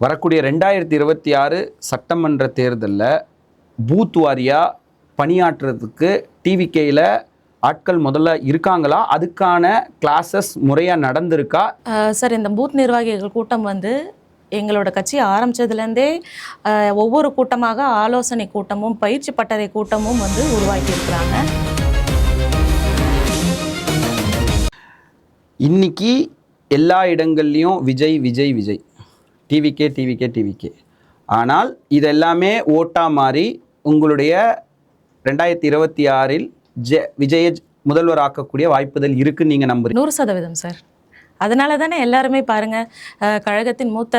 வரக்கூடிய ரெண்டாயிரத்தி இருபத்தி ஆறு சட்டமன்ற தேர்தலில் பூத் வாரியாக பணியாற்றுறதுக்கு டிவிகேயில் ஆட்கள் முதல்ல இருக்காங்களா? அதுக்கான கிளாஸஸ் முறையாக நடந்திருக்கா? சார் இந்த பூத் நிர்வாகிகள் கூட்டம் வந்து எங்களோட கட்சி ஆரம்பிச்சதுலேருந்தே அஹ், ஒவ்வொரு கூட்டமாக ஆலோசனை கூட்டமும் பயிற்சி பட்டறை கூட்டமும் வந்து உருவாக்கி இருக்கிறாங்க இன்னைக்கு எல்லா இடங்கள்லையும் Vijay Vijay Vijay. TVK TVK TVK ஆனால் இதெல்லாமே ஓட்டா மாறி உங்களுடைய ரெண்டாயிரத்தி இருபத்தி ஆறில் ஜெ விஜய முதல்வர் ஆக்கக்கூடிய வாய்ப்புகள் இருக்குன்னு நீங்கள் நம்புறீங்க. நூறு சதவீதம் சார். அதனால தானே எல்லாருமே பாருங்க கழகத்தின் மூத்த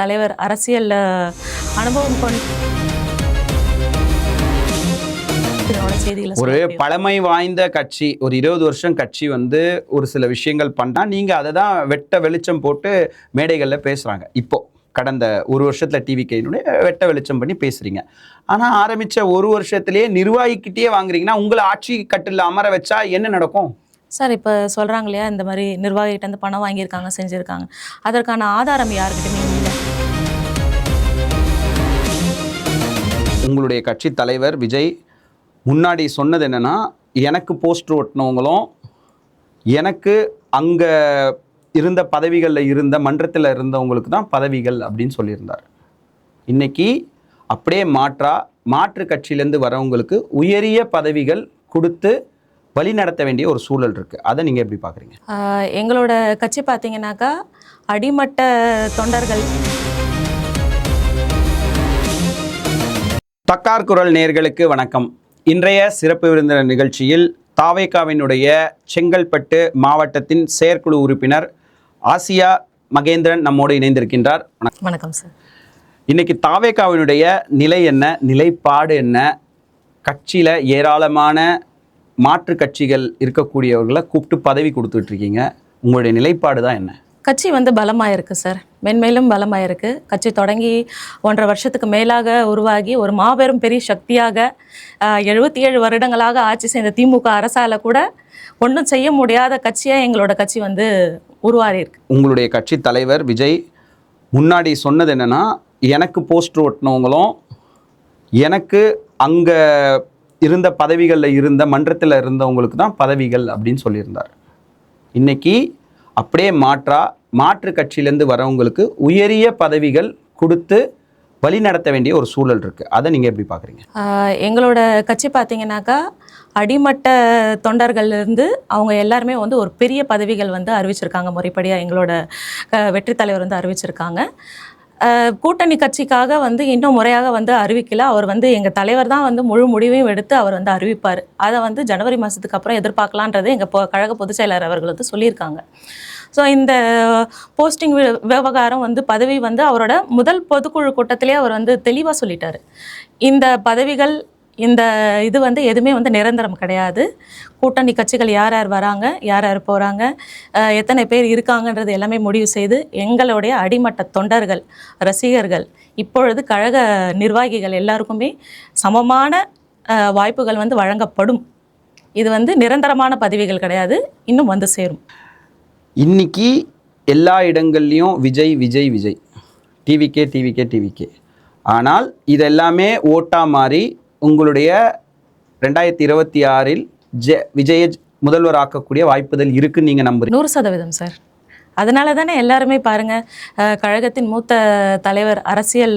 தலைவர் அரசியல் அனுபவம் கொண்ட ஒரு. பழமை வாய்ந்த கட்சி ஒரு இருபது வருஷம் கட்சி வந்து ஒரு சில விஷயங்கள் பண்ணா நீங்க அதை தான் வெட்ட வெளிச்சம் போட்டு மேடைகளில் பேசுறாங்க. இப்போ கடந்த ஒரு வருஷத்துல டிவிக்கையினுடைய வெட்ட வெளிச்சம் பண்ணி பேசுறீங்க. ஆனா ஆரம்பிச்ச ஒரு வருஷத்திலேயே நிர்வாகிக்கிட்டே வாங்குறீங்கன்னா உங்களை ஆட்சி கட்டில் அமர வச்சா என்ன நடக்கும்? சார் இப்போ சொல்கிறாங்க இல்லையா இந்த மாதிரி நிர்வாகிகிட்ட இருந்து பணம் வாங்கியிருக்காங்க செஞ்சுருக்காங்க. அதற்கான ஆதாரம் யாருக்கிட்டுமே இல்லை. உங்களுடைய கட்சி தலைவர் விஜய் முன்னாடி சொன்னது என்னன்னா எனக்கு போஸ்டர் ஒட்டினவங்களும் எனக்கு அங்க இருந்த பதவிகளில் இருந்த மன்றத்தில் இருந்தவங்களுக்கு தான் பதவிகள் அப்படின்னு சொல்லியிருந்தார். இன்னைக்கு அப்படியே மாற்றா மாற்று கட்சியிலேருந்து வரவங்களுக்கு உயரிய பதவிகள் கொடுத்து வழி நடத்த வேண்டிய ஒரு சூழல் இருக்கு. அதை நீங்க எப்படி பார்க்குறீங்க எங்களோட கட்சி பார்த்தீங்கன்னாக்கா அடிமட்ட தொண்டர்கள். தக்கார் குரல் நேர்களுக்கு வணக்கம். இன்றைய சிறப்பு விருந்தினர் நிகழ்ச்சியில் தாவேகாவினுடைய செங்கல்பட்டு மாவட்டத்தின் செயற்குழு உறுப்பினர் ஆசியா மகேந்திரன் நம்மோடு இணைந்திருக்கின்றார். வணக்கம். வணக்கம் சார் இன்னைக்கு தாவேகாவினுடைய நிலை என்ன நிலைப்பாடு என்ன? கட்சியில் ஏராளமான மாற்று கட்சிகள் இருக்கக்கூடியவர்களை கூப்பிட்டு பதவி கொடுத்துட்டு இருக்கீங்க உங்களுடைய நிலைப்பாடு தான் என்ன? கட்சி வந்து பலமாக இருக்கு சார் மென்மேலும் பலமாக இருக்கு கட்சி தொடங்கி ஒன்றரை வருஷத்துக்கு மேலாக உருவாகி ஒரு மாபெரும் பெரிய சக்தியாக எழுபத்தி ஏழு வருடங்களாக ஆட்சி செய்த திமுக அரசால கூட ஒன்றும் செய்ய முடியாத கட்சியாக எங்களோட கட்சி வந்து உருவாகி இருக்கு உங்களுடைய கட்சி தலைவர் விஜய் முன்னாடி சொன்னது என்னன்னா எனக்கு போஸ்டர் ஒட்டினவங்களும் எனக்கு அங்கே இருந்த பதவிகளில் இருந்த மன்றத்தில் இருந்தவங்களுக்கு தான் பதவிகள் அப்படின்னு சொல்லியிருந்தார். இன்னைக்கு அப்படியே மாற்றா மாற்று கட்சியிலேருந்து வரவங்களுக்கு உயரிய பதவிகள் கொடுத்து வழி நடத்த வேண்டிய ஒரு சூழல் இருக்கு. அதை நீங்கள் எப்படி பார்க்குறீங்க எங்களோட கட்சி பார்த்தீங்கன்னாக்கா அடிமட்ட தொண்டர்கள்லேருந்து அவங்க எல்லாருமே வந்து ஒரு பெரிய பதவிகள் வந்து அறிவிச்சிருக்காங்க முறைப்படியாக எங்களோட வெற்றி தலைவர் வந்து அறிவிச்சிருக்காங்க. கூட்டணி கட்சிக்காக வந்து இன்னும் முறையாக வந்து அறிவிக்கல. அவர் வந்து எங்கள் தலைவர் தான் வந்து முழு முடிவையும் எடுத்து அவர் வந்து அறிவிப்பார். அதை வந்து ஜனவரி மாதத்துக்கு அப்புறம் எதிர்பார்க்கலான்றது எங்கள் கழக பொதுச் செயலாளர் அவர்கள் வந்து சொல்லியிருக்காங்க. ஸோ இந்த போஸ்டிங் விவகாரம் வந்து பதவி வந்து அவரோட முதல் பொதுக்குழு கூட்டத்திலே அவர் வந்து தெளிவாக சொல்லிட்டார். இந்த பதவிகள் இந்த இது வந்து எதுவுமே வந்து நிரந்தரம் கிடையாது. கூட்டணி கட்சிகள் யார் யார் வராங்க யார் யார் போகிறாங்க எத்தனை பேர் இருக்காங்கன்றது எல்லாமே முடிவு செய்து எங்களுடைய அடிமட்ட தொண்டர்கள் ரசிகர்கள் இப்பொழுது கழக நிர்வாகிகள் எல்லாருக்குமே சமமான வாய்ப்புகள் வந்து வழங்கப்படும். இது வந்து நிரந்தரமான பதவிகள் கிடையாது இன்னும் வந்து சேரும். இன்னைக்கு எல்லா இடங்கள்லையும் Vijay Vijay Vijay. TVK TVK TVK ஆனால் இதெல்லாமே ஓட்டா மாறி உங்களுடைய ரெண்டாயிரத்தி இருபத்தி ஆறில் ஜெ விஜய முதல்வர் ஆக்கக்கூடிய வாய்ப்புகள் இருக்குன்னு நீங்கள் நம்புறீங்க. நூறு சதவீதம் சார். அதனால தானே எல்லாருமே பாருங்க கழகத்தின் மூத்த தலைவர் அரசியல்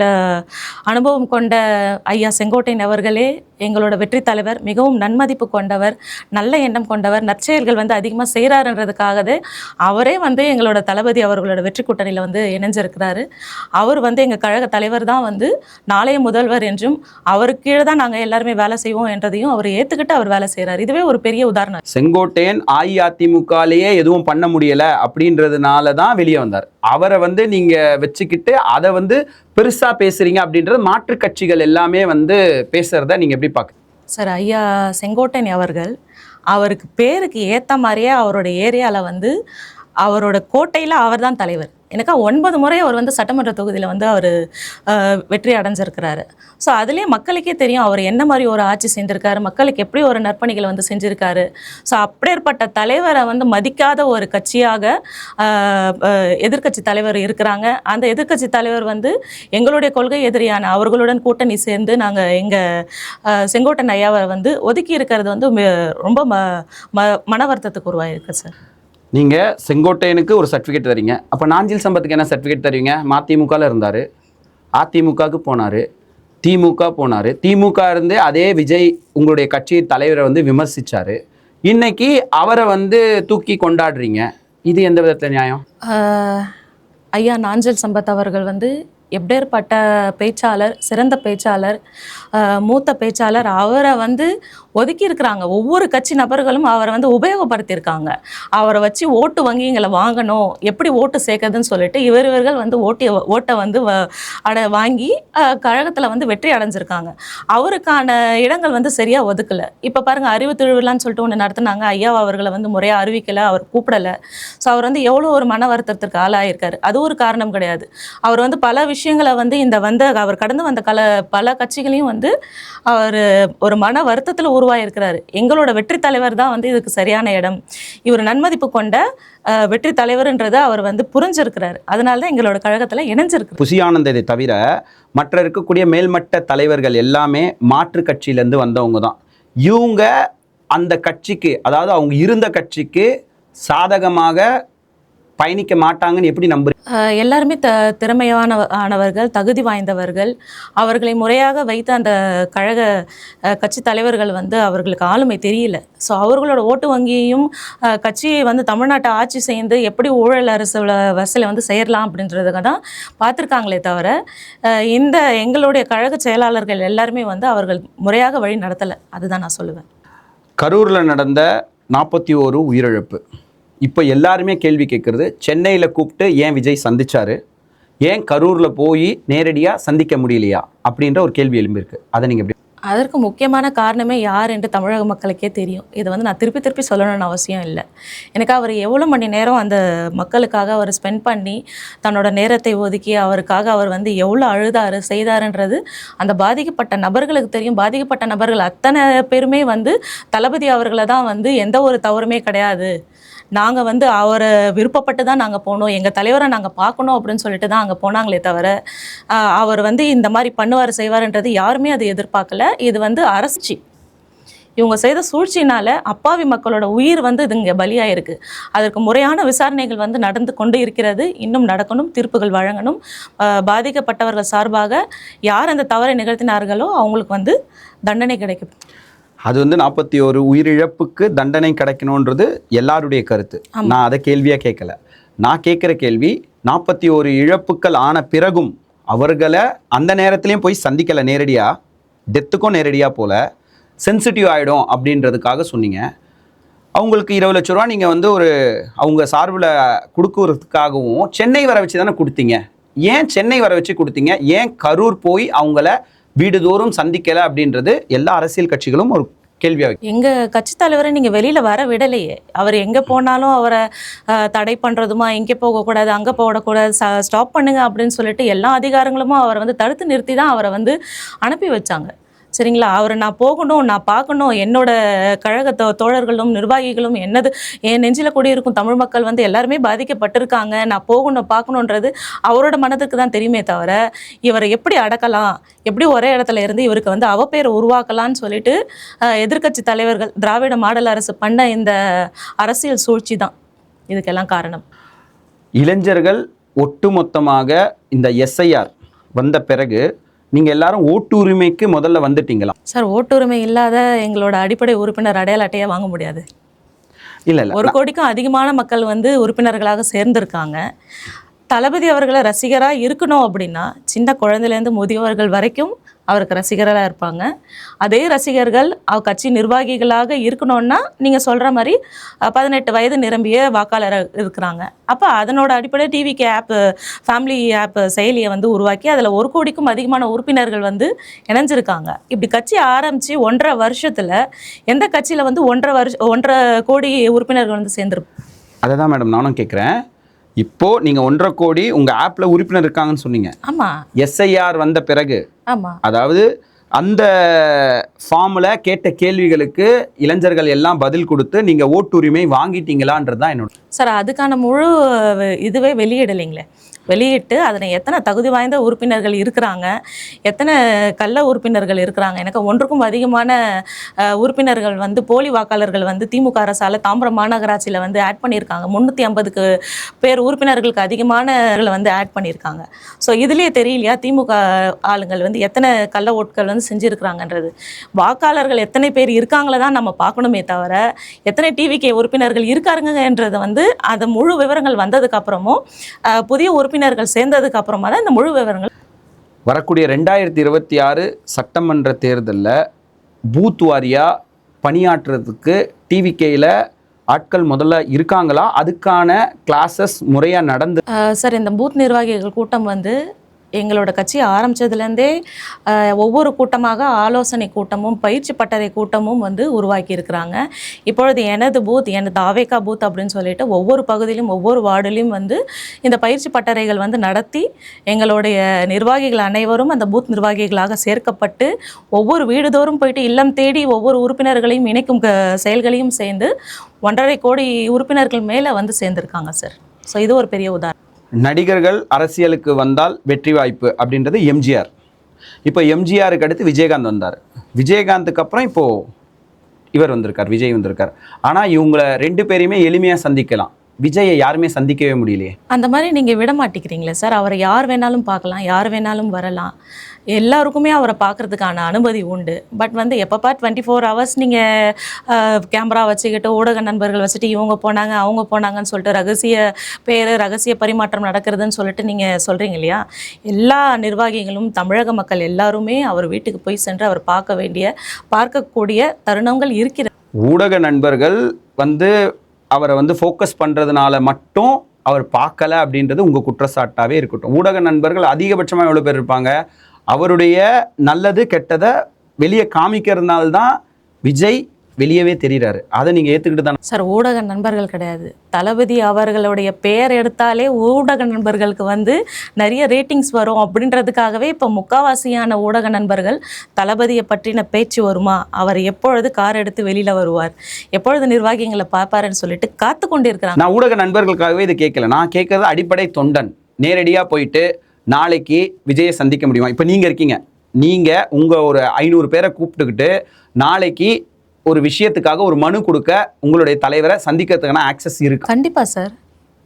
அனுபவம் கொண்ட ஐயா செங்கோட்டையன் அவர்களே எங்களோட வெற்றி தலைவர் மிகவும் நன்மதிப்பு கொண்டவர் நல்ல எண்ணம் கொண்டவர் நற்செயல்கள் வந்து அதிகமாக செய்கிறாருன்றதுக்காகவே அவரே வந்து எங்களோட தளபதி அவர்களோட வெற்றி கூட்டணியில் வந்து இணைஞ்சிருக்கிறாரு. அவர் வந்து எங்கள் கழக தலைவர் தான் வந்து நாளைய முதல்வர் என்றும் அவருக்கு கீழே தான் நாங்கள் எல்லாருமே வேலை செய்வோம் என்றதையும் அவர் ஏற்றுக்கிட்டு அவர் வேலை செய்கிறார் இதுவே ஒரு பெரிய உதாரணம். செங்கோட்டையன் அஇஅதிமுகலேயே எதுவும் பண்ண முடியல அப்படின்றதுனால தான் வெளியே வந்தார். அவரை வந்து நீங்கள் வச்சுக்கிட்டு அதை வந்து பெருசாக பேசுகிறீங்க அப்படின்றது மாற்று கட்சிகள் எல்லாமே வந்து பேசுகிறத நீங்கள் எப்படி பார்க்க சார் ஐயா செங்கோட்டையன் அவர்கள் அவருக்கு பேருக்கு ஏற்ற மாதிரியே அவரோட ஏரியாவில் வந்து அவரோட கோட்டையில் அவர் தான் தலைவர். எனக்கா ஒன்பது முறை அவர் வந்து சட்டமன்ற தொகுதியில் வந்து அவர் வெற்றி அடைஞ்சிருக்கிறாரு. ஸோ அதுலேயே மக்களுக்கே தெரியும் அவர் என்ன மாதிரி ஒரு ஆட்சி செஞ்சுருக்காரு மக்களுக்கு எப்படி ஒரு நற்பணிகளை வந்து செஞ்சுருக்காரு. ஸோ அப்படியேற்பட்ட தலைவரை வந்து மதிக்காத ஒரு கட்சியாக எதிர்க்கட்சி தலைவர் இருக்கிறாங்க. அந்த எதிர்க்கட்சி தலைவர் வந்து எங்களுடைய கொள்கை எதிரியான அவர்களுடன் கூட்டணி சேர்ந்து நாங்கள் எங்கள் செங்கோட்டன் ஐயாவை வந்து ஒதுக்கி இருக்கிறது வந்து ரொம்ப ம ம- மன வருத்தத்துக்கு உருவாயிருக்கு சார். நீங்கள் செங்கோட்டையனுக்கு ஒரு சர்டிஃபிகேட் தரீங்க. அப்போ நாஞ்சில் சம்பத்துக்கு என்ன சர்டிஃபிகேட் தருவீங்க? மதிமுகவில் இருந்தார். அதிமுகவுக்கு போனார். திமுக போனார். திமுக இருந்து அதே விஜய் உங்களுடைய கட்சி தலைவரை வந்து விமர்சித்தார் இன்னைக்கு அவரை வந்து தூக்கி கொண்டாடுறீங்க. இது எந்த விதத்தில் நியாயம்? ஐயா நாஞ்சல் சம்பத் அவர்கள் வந்து எப்படேற்பட்ட பேச்சாளர் சிறந்த பேச்சாளர் மூத்த பேச்சாளர் அவரை வந்து ஒதுக்கி இருக்கிறாங்க ஒவ்வொரு கட்சி நபர்களும் அவரை வந்து உபயோகப்படுத்தியிருக்காங்க. அவரை வச்சு ஓட்டு வங்கிங்களை வாங்கணும் எப்படி ஓட்டு சேர்க்கறதுன்னு சொல்லிட்டு இவர் இவர்கள் வந்து ஓட்டி ஓட்டை வந்து வ- அட வாங்கி கழகத்தில் வந்து வெற்றி அடைஞ்சிருக்காங்க. அவருக்கான இடங்கள் வந்து சரியாக ஒதுக்கலை. இப்போ பாருங்க அறிவு திருவிழான்னு சொல்லிட்டு ஒன்று நடத்துனாங்க. ஐயா அவர்களை வந்து முறையாக அறிவிக்கலை அவர் கூப்பிடலை. ஸோ அவர் வந்து எவ்வளோ ஒரு மன வருத்தத்திற்கு ஆளாயிருக்காரு. அது ஒரு காரணம் கிடையாது. அவர் வந்து பல விஷயங்களை வந்து இந்த வந்த அவர் கடந்து வந்த கல பல கட்சிகளையும் வந்து அவர் ஒரு மன வருத்தத்தில் உருவாயிருக்கிறாரு. எங்களோட வெற்றி தலைவர் தான் வந்து இதுக்கு சரியான இடம். இவர் நன்மதிப்பு கொண்ட வெற்றி தலைவர்ன்றதை அவர் வந்து புரிஞ்சிருக்கிறார். அதனால தான் எங்களோட கழகத்தில் இணைஞ்சிருக்கு புசியானந்ததை தவிர மற்ற இருக்கக்கூடிய மேல்மட்ட தலைவர்கள் எல்லாமே மாற்று கட்சியிலேருந்து வந்தவங்க தான். இவங்க அந்த கட்சிக்கு அதாவது அவங்க இருந்த கட்சிக்கு சாதகமாக பயணிக்க மாட்டாங்கன்னு எப்படி நம்புறீங்க? எல்லாருமே த திறமையான ஆனவர்கள் தகுதி வாய்ந்தவர்கள். அவர்களை முறையாக வைத்த அந்த கழக கட்சி தலைவர்கள் வந்து அவர்களுக்கு ஆளுமை தெரியல. ஸோ அவர்களோட ஓட்டு வங்கியையும் கட்சியை வந்து தமிழ்நாட்டை ஆட்சி செய்து எப்படி ஊழல் அரசு வசூலை வந்து செய்யலாம் அப்படின்றதுக்கு தான் பார்த்துருக்காங்களே தவிர இந்த எங்களுடைய கழக செயலாளர்கள் எல்லாருமே வந்து அவர்கள் முறையாக வழி நடத்தலை. அதுதான் நான் சொல்லுவேன். கரூரில் நடந்த நாற்பத்தி ஓரு உயிரிழப்பு. இப்போ எல்லாருமே கேள்வி கேட்குறது சென்னையில் கூப்பிட்டு ஏன் விஜய் சந்தித்தார் ஏன் கரூரில் போய் நேரடியாக சந்திக்க முடியலையா? அப்படின்ற ஒரு கேள்வி எழும்பியிருக்கு. அதை நீங்கள் எப்படி அதற்கு முக்கியமான காரணமே யார் என்று தமிழக மக்களுக்கே தெரியும். இதை வந்து நான் திருப்பி திருப்பி சொல்லணும்னு அவசியம் இல்லை. எனக்கு அவர் எவ்வளோ மணி நேரம் அந்த மக்களுக்காக அவர் ஸ்பெண்ட் பண்ணி தன்னோட நேரத்தை ஒதுக்கி அவருக்காக அவர் வந்து எவ்வளோ அழுதாரு செய்தாருன்றது அந்த பாதிக்கப்பட்ட நபர்களுக்கு தெரியும். பாதிக்கப்பட்ட நபர்கள் அத்தனை பேருமே வந்து தளபதி அவர்களை தான் வந்து எந்த ஒரு தவறுமே கிடையாது. நாங்கள் வந்து அவரை விருப்பப்பட்டு தான் நாங்கள் போனோம். எங்கள் தலைவரை நாங்கள் பார்க்கணும் அப்படின்னு சொல்லிட்டு தான் அங்கே போனாங்களே தவிர அவர் வந்து இந்த மாதிரி பண்ணுவார் செய்வார்ன்றது யாருமே அதை எதிர்பார்க்கல. இது வந்து அரசு. இவங்க செய்த சூழ்ச்சினால அப்பாவி மக்களோட உயிர் வந்து இது இங்கே பலியாயிருக்கு. அதற்கு முறையான விசாரணைகள் வந்து நடந்து கொண்டு இருக்கிறது. இன்னும் நடக்கணும் தீர்ப்புகள் வழங்கணும். பாதிக்கப்பட்டவர்கள் சார்பாக யார் அந்த தவறை நிகழ்த்தினார்களோ அவங்களுக்கு வந்து தண்டனை கிடைக்கும். அது வந்து நாற்பத்தி ஒரு உயிரிழப்புக்கு தண்டனை கிடைக்கணுன்றது எல்லாருடைய கருத்து. நான் அதை கேள்வியாக கேட்கல. நான் கேட்குற கேள்வி நாற்பத்தி ஒரு இழப்புக்கள் ஆன பிறகும் அவர்களை அந்த நேரத்துலையும் போய் சந்திக்கலை நேரடியாக டெத்துக்கும் நேரடியாக போல. சென்சிட்டிவ் ஆகிடும் அப்படின்றதுக்காக சொன்னீங்க. அவங்களுக்கு இருபது லட்ச ரூபா நீங்கள் வந்து ஒரு அவங்க சார்பில் கொடுக்கறதுக்காகவும் சென்னை வர வச்சு தானே கொடுத்தீங்க. ஏன் சென்னை வர வச்சு கொடுத்தீங்க? ஏன் கரூர் போய் அவங்கள வீடுதோறும் சந்திக்கலை அப்படின்றது எல்லா அரசியல் கட்சிகளும் ஒரு கேள்வியாக எங்க கட்சி தலைவரை நீங்க வெளியில வர விடலையே. அவர் எங்க போனாலும் அவரை தடை பண்றதுமா இங்கே போகக்கூடாது அங்க போடக்கூடாது ஸ்டாப் பண்ணுங்க அப்படின்னு சொல்லிட்டு எல்லா அதிகாரங்களும் அவரை வந்து தடுத்து நிறுத்தி தான் அவரை வந்து அனுப்பி வச்சாங்க. சரிங்களா? அவரை நான் போகணும் நான் பார்க்கணும். என்னோட கழக தோழர்களும் நிர்வாகிகளும் என்னது என் நெஞ்சில் குடியிருக்கும் தமிழ் மக்கள் வந்து எல்லாருமே பாதிக்கப்பட்டிருக்காங்க. நான் போகணும் பார்க்கணுன்றது அவரோட மனதுக்கு தான் தெரியுமே தவிர இவரை எப்படி அடக்கலாம்? எப்படி ஒரே இடத்துல இருந்து இவருக்கு வந்து அவப்பேரை உருவாக்கலாம்னு சொல்லிட்டு எதிர்கட்சி எதிர்க்கட்சி தலைவர்கள் திராவிட மாடல் அரசு பண்ண இந்த அரசியல் சூழ்ச்சி தான். இதுக்கெல்லாம் காரணம். இளைஞர்கள் ஒட்டுமொத்தமாக இந்த எஸ்ஐஆர் வந்த பிறகு நீங்கள் எல்லாரும் ஓட்டுரிமைக்கு முதல்ல வந்துட்டீங்களா? சார் ஓட்டுரிமை இல்லாத எங்களோட அடிப்படை உறுப்பினர் அடையாள அட்டையை வாங்க முடியாது. இல்லை இல்லை. ஒரு கோடிக்கும் அதிகமான மக்கள் வந்து உறுப்பினர்களாக சேர்ந்திருக்காங்க. தளபதி அவர்களை ரசிகராக இருக்கணும் அப்படின்னா சின்ன குழந்தையிலேருந்து முதியவர்கள் வரைக்கும் அவருக்கு ரசிகராக இருப்பாங்க. அதே ரசிகர்கள் அவ கட்சி நிர்வாகிகளாக இருக்கணும்னா நீங்கள் சொல்கிற மாதிரி பதினெட்டு வயது நிரம்பிய வாக்காளர் இருக்கிறாங்க. அப்போ அதனோட அடிப்படை டிவிக்கு ஆப் ஃபேமிலி ஆப் செயலியை வந்து உருவாக்கி அதில் ஒரு கோடிக்கும் அதிகமான உறுப்பினர்கள் வந்து இணைஞ்சிருக்காங்க. இப்படி கட்சி ஆரம்பித்து ஒன்றரை வருஷத்தில் எந்த கட்சியில் வந்து ஒன்றரை வருஷ ஒன்றரை கோடி உறுப்பினர்கள் வந்து சேர்ந்துருப்பாங்க அதை தான் மேடம் நானும் கேட்குறேன் இப்போ நீங்க ஒன்றரை கோடி உங்க ஆப்ல உறுப்பினர் இருக்காங்கன்னு சொன்னீங்க. ஆமாம் எஸ்ஐஆர் வந்த பிறகு ஆமாம் அதாவது அந்த ஃபார்மில் கேட்ட கேள்விகளுக்கு இளைஞர்கள் எல்லாம் பதில் கொடுத்து நீங்கள் ஓட்டுரிமை வாங்கிட்டீங்களான்றது தான் என்னோட சார் அதுக்கான முழு இதுவே வெளியிடலைங்களே. வெளியிட்டு அதில் எத்தனை தகுதி வாய்ந்த உறுப்பினர்கள் இருக்கிறாங்க எத்தனை கள்ள உறுப்பினர்கள் இருக்கிறாங்க. எனக்கு ஒன்றுக்கும் அதிகமான உறுப்பினர்கள் வந்து போலி வாக்காளர்கள் வந்து திமுக அரசால் தாம்பரம் மாநகராட்சியில் வந்து ஆட் பண்ணியிருக்காங்க. முந்நூற்றி ஐம்பதுக்கு பேர் உறுப்பினர்களுக்கு அதிகமான வந்து ஆட் பண்ணியிருக்காங்க. ஸோ இதுலேயே தெரியலையா திமுக ஆளுங்கள் வந்து எத்தனை கள்ள ஓட்கள் வந்து செஞ்சுருக்கிறாங்கன்றது. வாக்காளர்கள் எத்தனை பேர் இருக்காங்கள தான் நம்ம பார்க்கணுமே தவிர எத்தனை டிவிகே உறுப்பினர்கள் இருக்காருங்கன்றதை வந்து அது முழு விவரங்கள் வந்ததுக்கு அப்புறமும் அஹ், புதிய உறுப்பினர்கள் சேர்ந்ததுக்கு அப்புறமா தான் இந்த முழு விவரங்கள் வரக்கூடிய ரெண்டாயிரத்தி இருபத்தி ஆறு சட்டமன்ற தேர்தலில் பூத் வாரியாக பணியாற்றுறதுக்கு டிவிகேயில் ஆட்கள் முதல்ல இருக்காங்களா? அதுக்கான கிளாஸஸ் முறையாக நடந்து சார் இந்த பூத் நிர்வாகிகள் கூட்டம் வந்து எங்களோட கட்சி ஆரம்பித்ததுலேருந்தே ஒவ்வொரு கூட்டமாக ஆலோசனை கூட்டமும் பயிற்சி பட்டறை கூட்டமும் வந்து உருவாக்கி இருக்கிறாங்க. இப்பொழுது எனது பூத் எனது ஆவேகா பூத் அப்படின்னு சொல்லிட்டு ஒவ்வொரு பகுதியிலும் ஒவ்வொரு வார்டிலையும் வந்து இந்த பயிற்சி பட்டறைகள் வந்து நடத்தி எங்களுடைய நிர்வாகிகள் அனைவரும் அந்த பூத் நிர்வாகிகளாக சேர்க்கப்பட்டு ஒவ்வொரு வீடுதோறும் போயிட்டு இல்லம் தேடி ஒவ்வொரு உறுப்பினர்களையும் இணைக்கும் க- செயல்களையும் சேர்ந்து ஒன்றரை கோடி உறுப்பினர்கள் மேலே வந்து சேர்ந்துருக்காங்க சார். ஸோ இது ஒரு பெரிய உதாரணம். நடிகர்கள் அரசியலுக்கு வந்தால் வெற்றி வாய்ப்பு அப்படின்றது எம்ஜிஆர். இப்போ எம்ஜிஆருக்கு அடுத்து விஜயகாந்த் வந்தார். விஜயகாந்துக்கு அப்புறம் இப்போது இவர் வந்திருக்கார் விஜய் வந்திருக்கார். ஆனால் இவங்களை ரெண்டு பேரையுமே எளிமையாக சந்திக்கலாம். விஜயை யாருமே சந்திக்கவே முடியலையே. அந்த மாதிரி நீங்கள் விட மாட்டேங்கிறீங்களே சார். அவரை யார் வேணாலும் பார்க்கலாம் யார் வேணாலும் வரலாம். எல்லாருக்குமே அவரை பார்க்கறதுக்கான அனுமதி உண்டு. பட் வந்து எப்பப்பா டுவெண்ட்டி ஃபோர் ஹவர்ஸ் நீங்கள் கேமரா வச்சுக்கிட்டு ஊடக நண்பர்கள் வச்சுட்டு இவங்க போனாங்க அவங்க போனாங்கன்னு சொல்லிட்டு ரகசிய பேர் ரகசிய பரிமாற்றம் நடக்கிறதுன்னு சொல்லிட்டு நீங்கள் சொல்கிறீங்க இல்லையா? எல்லா நிர்வாகிகளும் தமிழக மக்கள் எல்லாருமே அவர் வீட்டுக்கு போய் சென்று அவர் பார்க்க வேண்டிய பார்க்கக்கூடிய தருணங்கள் இருக்கிறது ஊடக நண்பர்கள் வந்து அவரை வந்து ஃபோக்கஸ் பண்ணுறதுனால மட்டும் அவர் பார்க்கல அப்படின்றது உங்கள் குற்றச்சாட்டாகவே இருக்கட்டும். ஊடக நண்பர்கள் அதிகபட்சமாக எவ்வளோ பேர் இருப்பாங்க? அவருடைய நல்லது கெட்டதை வெளியே காமிக்கிறதுனால தான் விஜய் வெளியவே தெரிகிறாரு அதை நீங்கள் ஏற்றுக்கிட்டு தானே சார் ஊடக நண்பர்கள் கிடையாது. தளபதி அவர்களுடைய பெயர் எடுத்தாலே ஊடக நண்பர்களுக்கு வந்து நிறைய ரேட்டிங்ஸ் வரும். அப்படின்றதுக்காகவே இப்போ முக்காவாசியான ஊடக நண்பர்கள் தளபதியை பற்றின பேச்சு வருமா? அவர் எப்பொழுது கார் எடுத்து வெளியில் வருவார்? எப்பொழுது நிர்வாகிகளை பார்ப்பாருன்னு சொல்லிட்டு காத்து கொண்டு இருக்கிறாங்க நான் ஊடக நண்பர்களுக்காகவே இது கேட்கல. நான் கேட்கறது அடிப்படை தொண்டன். நேரடியாக போயிட்டு நாளைக்கு விஜயை சந்திக்க முடியுமா? இப்போ நீங்கள் இருக்கீங்க. நீங்கள் உங்கள் ஒரு ஐநூறு பேரை கூப்பிட்டுக்கிட்டு நாளைக்கு ஒரு விஷயத்துக்காக ஒரு மனு கொடுக்க உங்களுடைய தலைவரை சந்திக்கிறதுக்கான ஆக்சஸ் இருக்கு? கண்டிப்பாக சார்.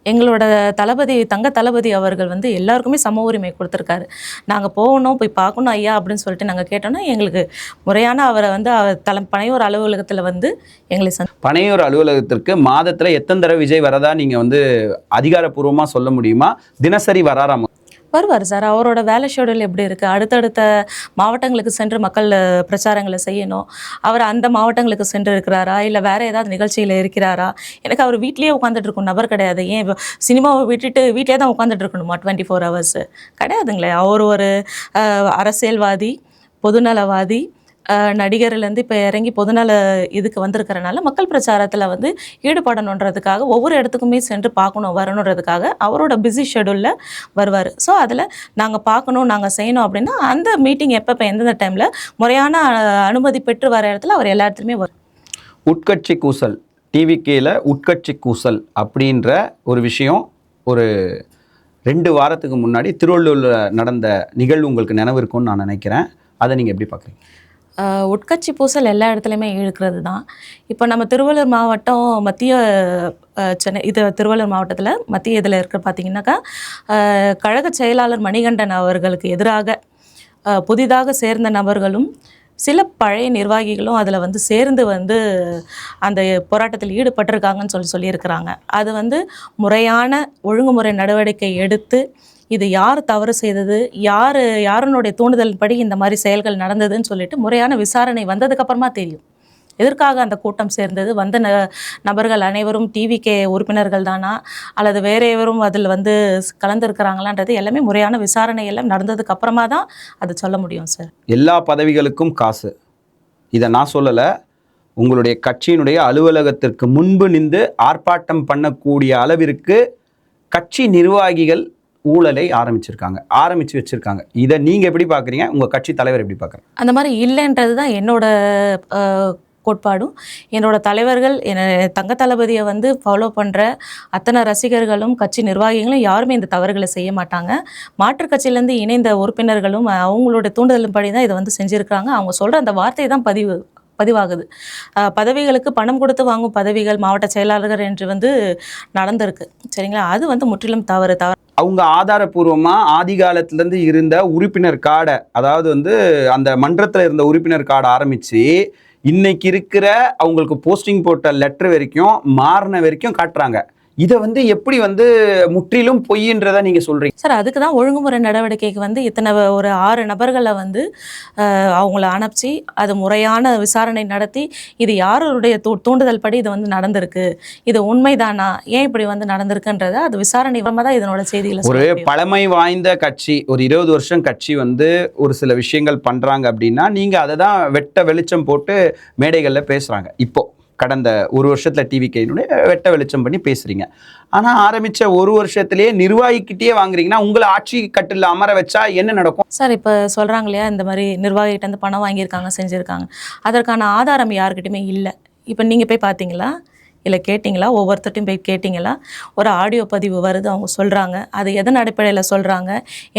எங்களோட தளபதி தங்க தளபதி அவர்கள் வந்து எல்லாருக்குமே சம உரிமை கொடுத்துருக்காரு. நாங்கள் போகணும் போய் பார்க்கணும் ஐயா அப்படின்னு சொல்லிட்டு நாங்கள் கேட்டோம்னா எங்களுக்கு முறையான அவரை வந்து அவர் தலை பனையோர் அலுவலகத்தில் வந்து எங்களை சந்தி பனையூர் அலுவலகத்திற்கு மாதத்தில் எத்தனை தடவை விஜய் வரதா நீங்கள் வந்து அதிகாரப்பூர்வமாக சொல்ல முடியுமா? தினசரி வராராமா வருவார் சார். அவரோட வேலை ஷெடியூல் எப்படி இருக்குது அடுத்தடுத்த மாவட்டங்களுக்கு சென்று மக்கள் பிரச்சாரங்களை செய்யணும். அவர் அந்த மாவட்டங்களுக்கு சென்று இருக்கிறாரா? இல்லை வேறு ஏதாவது நிகழ்ச்சியில் இருக்கிறாரா? எனக்கு அவர் வீட்லேயே உட்காந்துட்டு இருக்கும் நபர் கிடையாது. ஏன் இப்போ சினிமாவை விட்டுட்டு வீட்டிலே தான் உட்காந்துட்டு இருக்கணுமா? டுவெண்ட்டி ஃபோர் ஹவர்ஸ் கிடையாதுங்களே. அவர் ஒரு அரசியல்வாதி பொதுநலவாதி நடிகர்லேருந்து இப்போ இறங்கி பொதுநல இதுக்கு வந்திருக்கிறனால மக்கள் பிரச்சாரத்தில் வந்து ஈடுபடணுன்றதுக்காக ஒவ்வொரு இடத்துக்குமே சென்று பார்க்கணும் வரணுன்றதுக்காக அவரோட பிஸி ஷெடியூலில் வருவார். ஸோ அதில் நாங்கள் பார்க்கணும் நாங்கள் செய்யணும் அப்படின்னா அந்த மீட்டிங் எப்பப்போ எந்தெந்த டைமில் முறையான அனுமதி பெற்று வர இடத்துல அவர் எல்லா இடத்துலையுமே வரும் உட்கட்சி கூசல் டிவிகேல உட்கட்சி கூசல் அப்படின்ற ஒரு விஷயம் ஒரு ரெண்டு வாரத்துக்கு முன்னாடி திருவள்ளூரில் நடந்த நிகழ்வு உங்களுக்கு நினைவு இருக்கும்னு நான் நினைக்கிறேன். அதை நீங்கள் எப்படி பார்க்குறீங்க? உட்கட்சி பூசல் எல்லா இடத்துலையுமே இழுக்கிறது தான். இப்போ நம்ம திருவள்ளூர் மாவட்டம் மத்திய சென்னை இது திருவள்ளூர் மாவட்டத்தில் மத்திய இதில் இருக்க பார்த்தீங்கன்னாக்கா கழக செயலாளர் மணிகண்டன் அவர்களுக்கு எதிராக புதிதாக சேர்ந்த நபர்களும் சில பழைய நிர்வாகிகளும் அதில் வந்து சேர்ந்து வந்து அந்த போராட்டத்தில் ஈடுபட்டிருக்காங்கன்னு சொல்லி சொல்லியிருக்கிறாங்க. அது வந்து முறையான ஒழுங்குமுறை நடவடிக்கை எடுத்து இது யார் தவறு செய்தது? யார் யாருனுடைய தூண்டுதல் படி இந்த மாதிரி செயல்கள் நடந்ததுன்னு சொல்லிட்டு முறையான விசாரணை வந்ததுக்கப்புறமா தெரியும். எதற்காக அந்த கூட்டம் சேர்ந்தது? வந்த ந நபர்கள் அனைவரும் டிவிகே உறுப்பினர்கள் தானா? அல்லது வேற எவரும் அதில் வந்து கலந்துருக்கிறாங்களான்றது எல்லாமே முறையான விசாரணை எல்லாம் நடந்ததுக்கு அப்புறமா தான் அது சொல்ல முடியும் சார். எல்லா பதவிகளுக்கும் காசு. இதை நான் சொல்லலை. உங்களுடைய கட்சியினுடைய அலுவலகத்திற்கு முன்பு நின்று ஆர்ப்பாட்டம் பண்ணக்கூடிய அளவிற்கு கட்சி நிர்வாகிகள் ஊழலை ஆரம்பிச்சிருக்காங்க ஆரம்பிச்சு வச்சிருக்காங்க. இதை நீங்க எப்படி பாக்குறீங்க உங்க கட்சி தலைவர் எப்படி பாக்குறாங்க அந்த மாதிரி இல்லைன்றது தான் என்னோட கோட்பாடும். என்னோட தலைவர்கள் என தங்க தளபதியை வந்து ஃபாலோ பண்ணுற அத்தனை ரசிகர்களும் கட்சி நிர்வாகிகளும் யாருமே இந்த தவறுகளை செய்ய மாட்டாங்க. மாற்றுக் கட்சியிலேருந்து இணைந்த உறுப்பினர்களும் அவங்களோட அவங்களோட தூண்டுதலின்படி தான் இதை வந்து செஞ்சுருக்காங்க அவங்க சொல்கிற அந்த வார்த்தை தான் பதிவு பதிவாகுது. பதவிகளுக்கு பணம் கொடுத்து வாங்கும் பதவிகள் மாவட்ட செயலாளர்கள் என்று வந்து நடந்திருக்கு. சரிங்களா? அது வந்து முற்றிலும் தவறு தவறு அவங்க ஆதாரபூர்வமாக ஆதி காலத்துலேருந்து இருந்த உறுப்பினர் கார்டை அதாவது வந்து அந்த மன்றத்தில் இருந்த உறுப்பினர் கார்டை ஆரம்பித்து இன்னைக்கு இருக்கிற அவங்களுக்கு போஸ்டிங் போட்ட லெட்ரு வரைக்கும் மாறின வரைக்கும் காட்டுறாங்க. இதை வந்து எப்படி வந்து முற்றிலும் பொய்ன்றதை நீங்க சொல்றீங்க? சார் அதுக்கு தான் ஒழுங்குமுறை நடவடிக்கைக்கு வந்து இத்தனை ஒரு ஆறு நபர்களை வந்து அவங்கள அனுப்பிச்சு அது முறையான விசாரணை நடத்தி இது யாருடைய தூ தூண்டுதல் படி இது வந்து நடந்திருக்கு? இது உண்மைதானா? ஏன் இப்படி வந்து நடந்திருக்குன்றத அது விசாரணை தான் இதனோட செய்திகளை ஒரு. பழமை வாய்ந்த கட்சி ஒரு இருபது வருஷம் கட்சி வந்து ஒரு சில விஷயங்கள் பண்றாங்க அப்படின்னா நீங்க அதை தான் வெட்ட வெளிச்சம் போட்டு மேடைகள்ல பேசுறாங்க. இப்போ கடந்த ஒரு வருஷத்தில் டிவி கையினுடைய வெட்ட வெளிச்சம் பண்ணி பேசுகிறீங்க ஆனால் ஆரம்பித்த ஒரு வருஷத்துலேயே நிர்வாகிக்கிட்டே வாங்குறீங்கன்னா உங்களை ஆட்சி கட்டில் அமர வச்சா என்ன நடக்கும்? சார் இப்போ சொல்கிறாங்க இல்லையா இந்த மாதிரி நிர்வாகிகிட்ட வந்து பணம் வாங்கியிருக்காங்க செஞ்சுருக்காங்க. அதற்கான ஆதாரம் யாருக்கிட்டையுமே இல்லை. இப்போ நீங்கள் போய் பார்த்தீங்களா? இல்லை கேட்டிங்களா? ஒவ்வொருத்தட்டையும் போய் கேட்டிங்களா? ஒரு ஆடியோ பதிவு வருது அவங்க சொல்கிறாங்க அது எதன் அடிப்படையில் சொல்கிறாங்க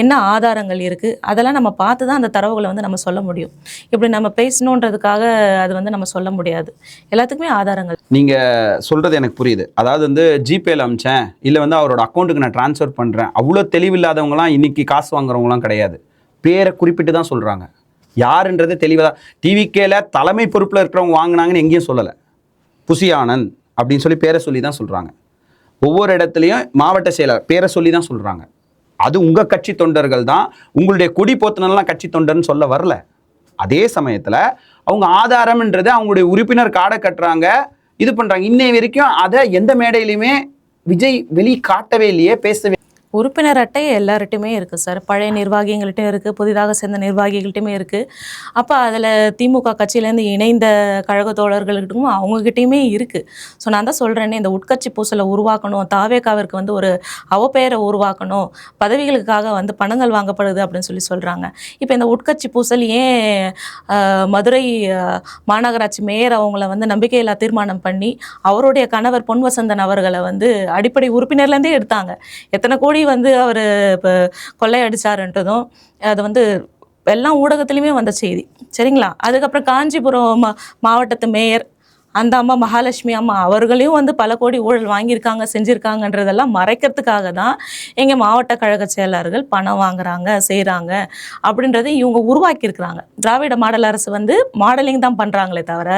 என்ன ஆதாரங்கள் இருக்குது அதெல்லாம் நம்ம பார்த்து தான் அந்த தரவுகளை வந்து நம்ம சொல்ல முடியும். இப்படி நம்ம பேசணுன்றதுக்காக அது வந்து நம்ம சொல்ல முடியாது. எல்லாத்துக்குமே ஆதாரங்கள். நீங்கள் சொல்கிறது எனக்கு புரியுது. அதாவது வந்து ஜிபேல அமிச்சேன். இல்லை வந்து அவரோட அக்கௌண்ட்டுக்கு நான் ட்ரான்ஸ்ஃபர் பண்ணுறேன் அவ்வளோ தெளிவில்லாதவங்களாம் இன்றைக்கி காசு வாங்குறவங்களாம் கிடையாது. பேரை குறிப்பிட்டு தான் சொல்கிறாங்க யாருன்றது தெளிவாக டிவிக்கேல தலைமை பொறுப்பில் இருக்கிறவங்க வாங்கினாங்கன்னு எங்கேயும் சொல்லலை. புசி ஆனந்த் அப்படின்னு சொல்லி பேரை சொல்லி தான் சொல்றாங்க. ஒவ்வொரு இடத்துலையும் மாவட்ட செயலர் பேரை சொல்லி தான் சொல்றாங்க. அது உங்கள் கட்சி தொண்டர்கள் தான் உங்களுடைய கொடி போத்தினெல்லாம் கட்சி தொண்டர்னு சொல்ல வரல. அதே சமயத்துல அவங்க ஆதாரம்ன்றது அவங்களுடைய உறுப்பினர் காடை கட்டுறாங்க இது பண்றாங்க. இன்னை வரைக்கும் அதை எந்த மேடையிலையுமே விஜய் வெளி காட்டவே இல்லையே பேசவே உறுப்பினர் அட்டை எல்லார்கிட்டையுமே இருக்குது சார் பழைய நிர்வாகிகள்கிட்டையும் இருக்குது புதிதாக சேர்ந்த நிர்வாகிகள்கிட்டையுமே இருக்குது அப்போ அதில் திமுக கட்சியிலேருந்து இணைந்த கழக தோழர்கள்கிட்டும் அவங்கக்கிட்டையுமே இருக்குது ஸோ நான் தான் சொல்கிறேனே இந்த உட்கட்சி பூசலை உருவாக்கணும் தாவேக்காவிற்கு வந்து ஒரு அவப்பெயரை உருவாக்கணும் பதவிகளுக்காக வந்து பணங்கள் வாங்கப்படுது அப்படின்னு சொல்லி சொல்கிறாங்க இப்போ இந்த உட்கட்சி பூசல் ஏன் மதுரை மாநகராட்சி மேயர் அவங்கள வந்து நம்பிக்கையில்லா தீர்மானம் பண்ணி அவருடைய கணவர் பொன் வசந்தன் அவர்களை வந்து அடிப்படை உறுப்பினர்லேருந்தே எடுத்தாங்க. எத்தனை கோடி வந்து அவர் இப்போ கொள்ளையடிச்சாருன்றதும் அது வந்து எல்லா ஊடகத்துலேயுமே வந்த செய்தி. சரிங்களா? அதுக்கப்புறம் காஞ்சிபுரம் மா மாவட்டத்து மேயர் அந்த அம்மா மகாலட்சுமி அம்மா அவர்களையும் வந்து பல கோடி ஊழல் வாங்கியிருக்காங்க செஞ்சுருக்காங்கன்றதெல்லாம் மறைக்கிறதுக்காக தான் எங்கள் மாவட்ட கழக செயலாளர்கள் பணம் வாங்குறாங்க செய்கிறாங்க அப்படின்றத இவங்க உருவாக்கியிருக்கிறாங்க. திராவிட மாடல் அரசு வந்து மாடலிங் தான் பண்ணுறாங்களே தவிர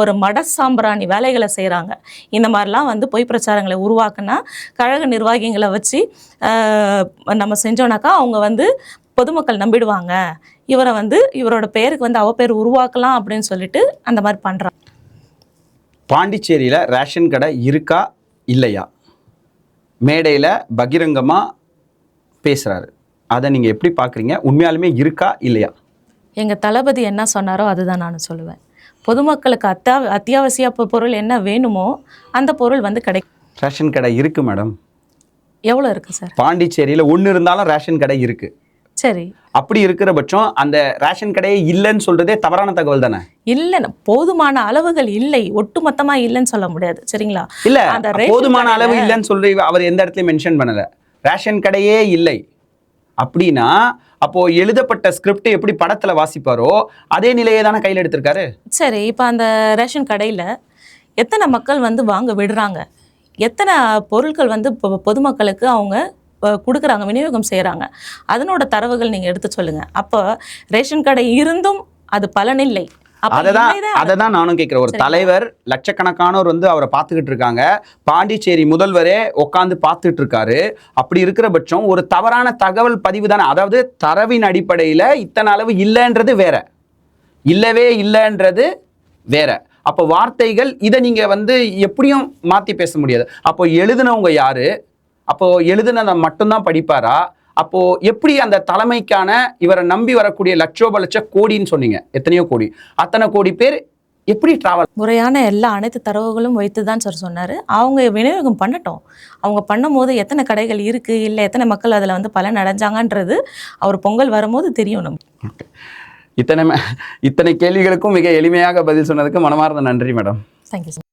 ஒரு மட சாம்பிராணி வேலைகளை செய்கிறாங்க இந்த மாதிரிலாம் வந்து பொய் பிரச்சாரங்களை உருவாக்குனா கழக நிர்வாகிகளை வச்சு நம்ம செஞ்சோன்னாக்கா அவங்க வந்து பொதுமக்கள் நம்பிடுவாங்க. இவரை வந்து இவரோட பேருக்கு வந்து அவ பேர் உருவாக்கலாம் அப்படின்னு சொல்லிட்டு அந்த மாதிரி பண்ணுறாங்க பாண்டிச்சேரியில ரேஷன் கடை இருக்கா இல்லையா? மேடையில பகிரங்கமா பேசுறாரு. அதை நீங்க எப்படி பாக்குறீங்க? உண்மையாலுமே இருக்கா இல்லையா? எங்கள் தளபதி என்ன சொன்னாரோ அதுதான் நான் சொல்லுவேன். பொதுமக்களுக்கு அத்தா அத்தியாவசிய பொருள் என்ன வேணுமோ அந்த பொருள் வந்து கிடைக்கும் ரேஷன் கடை இருக்கு மேடம். எவ்வளோ இருக்குது சார்? பாண்டிச்சேரியில ஒன்று இருந்தாலும் ரேஷன் கடை இருக்கு. சரி. அப்படி இருக்கிற பட்சம் அந்த ரேஷன் கடையே இல்லைன்னு சொல்றதே தவறான தகவல் தானே? இல்லை போதுமான அளவுகள் இல்லை. ஒட்டுமொத்தமாக இல்லைன்னு சொல்ல முடியாது. சரிங்களா? இல்ல அந்த போதுமான அளவு இல்லைன்னு சொல்லி அவர் எந்த இடத்துலயும் மென்ஷன் பண்ணல. ரேஷன் கடையே இல்லை. அப்படின்னா அப்போ எழுதப்பட்ட ஸ்கிரிப்ட் எப்படி படத்துல வாசிப்பாரோ அதே நிலையை தானே கையில் எடுத்திருக்காரு? சரி இப்போ அந்த ரேஷன் கடையில் எத்தனை மக்கள் வந்து வாங்க விடுறாங்க? எத்தனை பொருட்கள் வந்து பொதுமக்களுக்கு அவங்க கொடுக்குறாங்க விநியோகம் செய்கிறாங்க அதனோட தரவுகள் நீங்கள் எடுத்து சொல்லுங்கள் அப்போ ரேஷன் கடை இருந்தும் அது பலனில்லை அதை தான் நானும் கேட்குறேன். ஒரு? தலைவர் லட்சக்கணக்கானோர் வந்து அவரை பார்த்துக்கிட்டு இருக்காங்க. பாண்டிச்சேரி முதல்வரே உட்காந்து பார்த்துட்டு இருக்காரு. அப்படி இருக்கிற பட்சம் ஒரு தவறான தகவல் பதிவு தானே. அதாவது தரவின் அடிப்படையில் இத்தனை அளவு இல்லைன்றது வேற. இல்லவே இல்லைன்றது வேற. அப்போ வார்த்தைகள் இதை நீங்க வந்து எப்படியும் மாத்தி பேச முடியாது. அப்போ எழுதுனவங்க யாரு? அப்போ எழுதுனதை மட்டும்தான் படிப்பாரா? அப்போ எப்படி அந்த தலைமைக்கான இவரை நம்பி வரக்கூடிய லட்சோப லட்ச கோடின்னு சொன்னீங்க. எத்தனையோ கோடி. அத்தனை கோடி பேர் எப்படி ட்ராவல் முறையான எல்லா அனைத்து தரவுகளும் வைத்து தான் சார் சொன்னார். அவங்க விநியோகம் பண்ணட்டும். அவங்க பண்ணும்போது எத்தனை கடைகள் இருக்குது இல்லை எத்தனை மக்கள் அதில் வந்து பலன் அடைஞ்சாங்கன்றது அவர் பொங்கல் வரும்போது தெரியும் நமக்கு. இத்தனை இத்தனை கேள்விகளுக்கும் மிக எளிமையாக பதில் சொன்னதுக்கு மனமார்ந்த நன்றி மேடம் தேங்க்யூ சார்